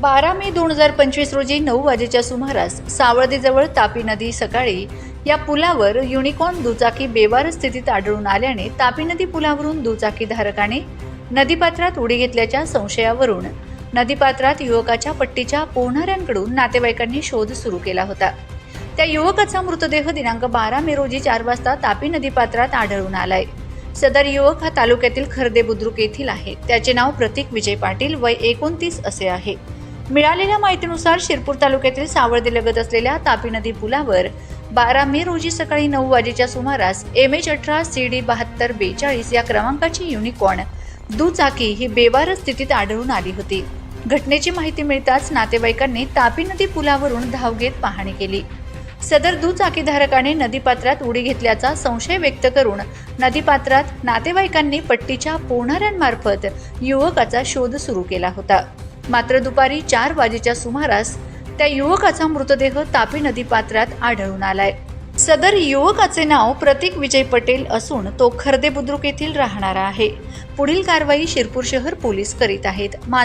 बारा मे दोन हजार पंचवीस रोजी नऊ वाजेच्या सुमारास सावळदेजवळ तापी नदी सकाळी या पुलावर युनिकॉर्न दुचाकी बेवार स्थितीत आढळून आल्याने तापी नदी पुलावरून दुचाकीधारकाने नदीपात्रात उडी घेतल्याच्या संशयावरून नदीपात्रात युवकाच्या पट्टीच्या पोहणाऱ्यांकडून नातेवाईकांनी शोध सुरू केला होता. त्या युवकाचा मृतदेह दिनांक बारा मे रोजी चार वाजता तापी नदीपात्रात आढळून आलाय. सदर युवक हा तालुक्यातील खर्दे बुद्रुक येथील आहे. त्याचे नाव प्रतीक विजय पाटील वय एकोणतीस असे आहे. मिळालेल्या माहितीनुसार शिरपूर तालुक्यातील सावळदी लगत असलेल्या तापी नदी पुलावर बारा मे रोजी सकाळी नऊ वाजेच्या सुमारास एम एच अठरा सी डी बहात्तर बेचाळीस या क्रमांकाची युनिकॉर्न दुचाकी ही बेवार स्थितीत आढळून आली होती. घटनेची माहिती मिळताच नातेवाईकांनी तापी नदी पुलावरून धाव घेत पाहणी केली. सदर दुचाकीधारकाने नदीपात्रात उडी घेतल्याचा संशय व्यक्त करून नदीपात्रात नातेवाईकांनी पट्टीच्या पोहणाऱ्यांमार्फत युवकाचा शोध सुरू केला होता. मात्र दुपारी चार वाजेच्या सुमारास त्या युवकाचा मृतदेह तापी नदीपात्रात आढळून आलाय. सदर युवकाचे नाव प्रतीक विजय पटेल असून तो खर्दे बुद्रुक येथील राहणारा आहे. पुढील कारवाई शिरपूर शहर पोलीस करीत आहेत. मा